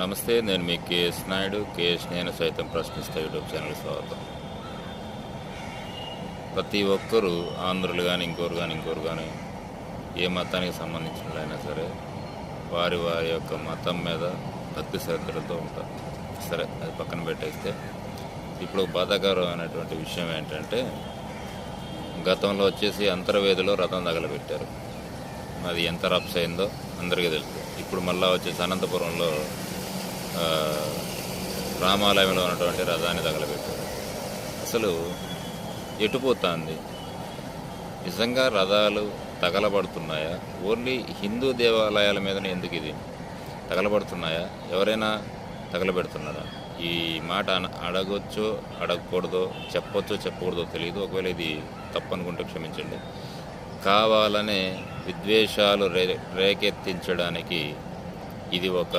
నమస్తే నేను మీ KS Naidu. KS నేను సైతం ప్రశ్నిస్తా యూట్యూబ్ ఛానల్ స్వాగతం. ప్రతి ఒక్కరూ ఆంధ్రులు కానీ ఇంకోరు కానీ ఇంకోరు కానీ ఏ మతానికి సంబంధించిన సరే వారి వారి యొక్క మతం మీద భక్తి శ్రద్ధలతో ఉంటారు. సరే అది పక్కన పెట్టేస్తే ఇప్పుడు బాధాకరమైనటువంటి విషయం ఏంటంటే గతంలో వచ్చేసి అంతర్వేదిలో రథం తగలబెట్టారు. అది ఎంత రప్స్ అయిందో అందరికీ తెలుసు. ఇప్పుడు మళ్ళా వచ్చేసి అనంతపురంలో రామాలయంలో ఉన్నటువంటి రథాన్ని తగలబెట్టారు. అసలు ఎటుపోతుంది నిజంగా రథాలు తగలబడుతున్నాయా? ఓన్లీ హిందూ దేవాలయాల మీదనే ఎందుకు ఇది? తగలబడుతున్నాయా? ఎవరైనా తగలబెడుతున్నారా? ఈ మాట అడగొచ్చో అడగకూడదో చెప్పొచ్చో చెప్పకూడదో తెలియదు. ఒకవేళ ఇది తప్పనుకుంటే క్షమించండి. కావాలనే విద్వేషాలు రే రేకెత్తించడానికి ఇది ఒక